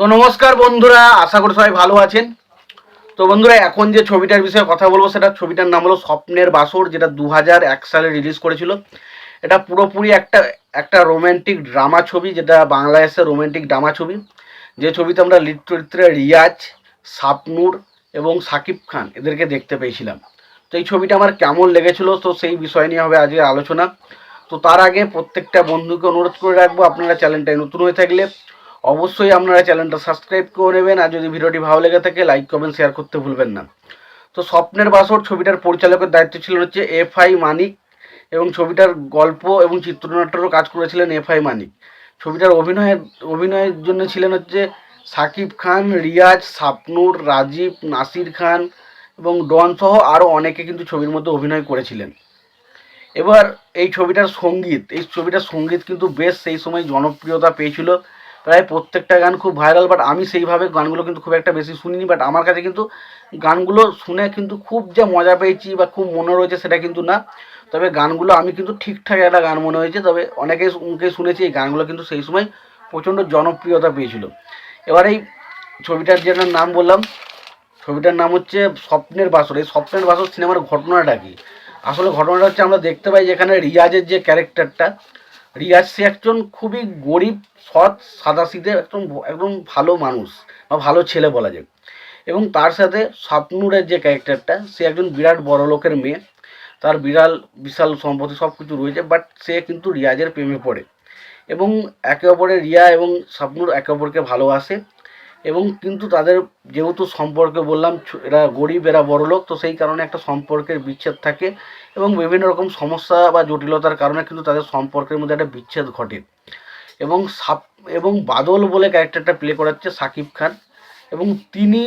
তো নমস্কার বন্ধুরা, আশা করি সবাই ভালো আছেন। তো বন্ধুরা, এখন যে ছবিটার বিষয়ে কথা বলব, সেটা ছবিটার নাম হলো স্বপ্নের বাসর, যেটা দু হাজার এক সালে রিলিজ করেছিল। এটা পুরোপুরি একটা একটা রোমান্টিক ড্রামা ছবি, যেটা বাংলাদেশের রোমান্টিক ড্রামা ছবি। যে ছবিতে আমরা লিড চরিত্রে রিয়াজ সাপনুর এবং সাকিব খান এদেরকে দেখতে পেয়েছিলাম। তো এই ছবিটা আমার কেমন লেগেছিল, তো সেই বিষয় নিয়ে হবে আজকে আলোচনা। তো তার আগে প্রত্যেকটা বন্ধুকে অনুরোধ করে রাখব, আপনারা চ্যানেলটায় নতুন হয়ে থাকলে অবশ্যই আপনারা চ্যানেলটা সাবস্ক্রাইব করে নেবেন, আর যদি ভিডিওটি ভালো লেগে থাকে, লাইক, কমেন্ট শেয়ার করতে ভুলবেন না। তো স্বপ্নের বাসর ছবিটার পরিচালকের দায়িত্ব ছিল হচ্ছে এফ আই মানিক এবং ছবিটার গল্প এবং চিত্রনাট্যেরও কাজ করেছিলেন এফ আই মানিক। ছবিটার অভিনয়ের অভিনয়ের জন্য ছিলেন হচ্ছে সাকিব খান, রিয়াজ সাপনুর রাজীব, নাসির খান এবং ডন সহ আরও অনেকে কিন্তু ছবির মধ্যে অভিনয় করেছিলেন। এবার এই ছবিটার সংগীত, এই ছবিটার সংগীত কিন্তু বেশ সেই সময় জনপ্রিয়তা পেয়েছিল প্রায় প্রত্যেকটা গান খুব ভাইরাল বাট আমি সেইভাবে গানগুলো কিন্তু খুব একটা বেশি শুনিনি বাট আমার কাছে কিন্তু গানগুলো শুনে কিন্তু খুব যে মজা পেয়েছি বা খুব মনে রয়েছে সেটা কিন্তু না। তবে গানগুলো আমি কিন্তু ঠিকঠাক একটা গান মনে হয়েছে, তবে অনেকে মুখে শুনেছি এই গানগুলো কিন্তু সেই সময় প্রচণ্ড জনপ্রিয়তা পেয়েছিল। এবার এই ছবিটার যেটার নাম বললাম, ছবিটার নাম হচ্ছে স্বপ্নের বাসর। এই স্বপ্নের বাসর সিনেমার ঘটনাটা কি? আসলে ঘটনাটা হচ্ছে আমরা দেখতে পাই যেখানে রিয়াজের যে ক্যারেক্টারটা রিয়াজ সে একজন খুবই গরিব, সৎ, সাদাসিধে, একদম একদম ভালো মানুষ বা ভালো ছেলে বলা যায়। এবং তার সাথে স্বপ্নুরের যে ক্যারেক্টারটা, সে একজন বিরাট বড় লোকের মেয়ে। তার বিড়াল, বিশাল সম্পত্তি সব কিছু রয়েছে বাট সে কিন্তু রিয়াজের প্রেমে পড়ে। এবং একে অপরে রিয়া এবং স্বপ্নুর একে অপরকে ভালোবাসে। এবং কিন্তু তাদের যেহেতু সম্পর্কে বললাম এরা গরিব, এরা বড় লোক তো সেই কারণে একটা সম্পর্কের বিচ্ছেদ থাকে এবং বিভিন্ন রকম সমস্যা বা জটিলতার কারণে কিন্তু তাদের সম্পর্কের মধ্যে একটা বিচ্ছেদ ঘটে। এবং সাপ, এবং বাদল বলে ক্যারেক্টারটা প্লে করাচ্ছে সাকিব খান। এবং তিনি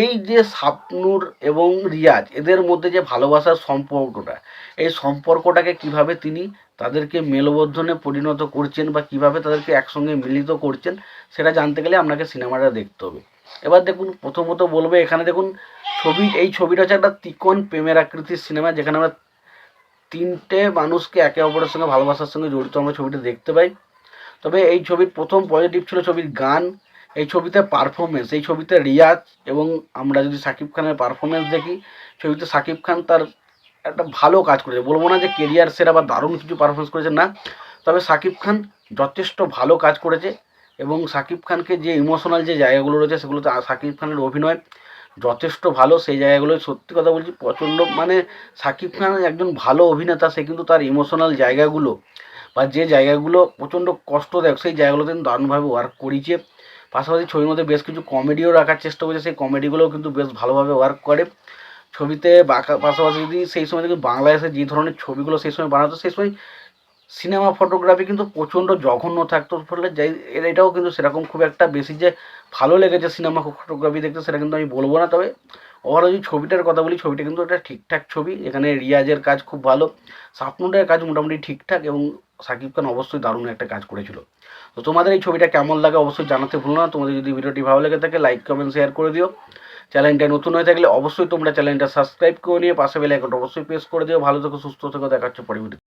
এই যে সাপনুর এবং রিয়াজ, এদের মধ্যে যে ভালোবাসার সম্পর্কটা, এই সম্পর্কটাকে কীভাবে তিনি তাদেরকে মেলবন্ধনে পরিণত করছেন বা কীভাবে তাদেরকে একসঙ্গে মিলিত করছেন, সেটা জানতে গেলে আপনাকে সিনেমাটা দেখতে হবে। এবার দেখুন, প্রথমত বলব এখানে দেখুন, ছবি, এই ছবিটা হচ্ছে একটা তিকোণ প্রেমের আকৃতির সিনেমা, যেখানে আমরা তিনটে মানুষকে একে অপরের সঙ্গে, ভালোবাসার সঙ্গে জড়িত আমরা ছবিটা দেখতে পাই। তবে এই ছবির প্রথম পজিটিভ ছিল ছবির গান এই ছবিতে পারফরমেন্স এই ছবিতে রিয়াজ এবং আমরা যদি সাকিব খানের পারফরমেন্স দেখি, ছবিতে সাকিব খান তার একটা ভালো কাজ করেছে। বলব না যে কেরিয়ার সেরা বা দারুণ কিছু পারফরমেন্স করেছে না, তবে সাকিব খান যথেষ্ট ভালো কাজ করেছে এবং সাকিব খানকে যে ইমোশনাল যে জায়গাগুলো রয়েছে সেগুলোতে সাকিব খানের অভিনয় যথেষ্ট ভালো। সেই জায়গাগুলো সত্যি কথা বলছি, প্রচণ্ড মানে সাকিব খান একজন ভালো অভিনেতা, সে কিন্তু তার ইমোশনাল জায়গাগুলো বা যে জায়গাগুলো প্রচণ্ড কষ্টদায়ক, সেই জায়গাগুলোতে দারুণভাবে ওয়ার্ক করেছে। পাশাপাশি ছবির মধ্যে বেশ কিছু কমেডিও রাখার চেষ্টা করেছে। সেই কমেডিগুলোও কিন্তু বেশ ভালোভাবে ওয়ার্ক করে। ছবিতে পাশাপাশি যদি সেই সময় কিন্তু বাংলাদেশে যে ধরনের ছবিগুলো সেই সময় বানাতো, সেই সময় সিনেমা ফটোগ্রাফি কিন্তু প্রচণ্ড জঘন্য থাকতো। ফলে যাই এটাও কিন্তু সেরকম খুব একটা বেশি যে ভালো লেগেছে সিনেমা ফটোগ্রাফি দেখতে, সেটা কিন্তু আমি বলব না। তবে ওভারঅল যদি ছবিটার কথা বলি, ছবিটা কিন্তু একটা ঠিকঠাক ছবি। এখানে রিয়াজের কাজ খুব ভালো। সাপনুরের কাজ মোটামুটি ঠিকঠাক এবং সাকিব খান অবশ্যই দারুণ একটা কাজ করেছিল। তো তোমাদের এই ছবিটা কেমন লাগে অবশ্যই জানাতে ভুলো না। তোমাদের যদি ভিডিওটি ভালো লেগে থাকে লাইক কমেন্ট শেয়ার করে দিও। চ্যানেলটা নতুন হয়ে থাকলে অবশ্যই তোমরা চ্যানেলটা সাবস্ক্রাইব করে নিয়ে পাশে বেল আইকনটা অবশ্যই প্রেস করে দিও। ভালো থেকো, সুস্থ থেকো। দেখাচ্ছে পরে ভিডিও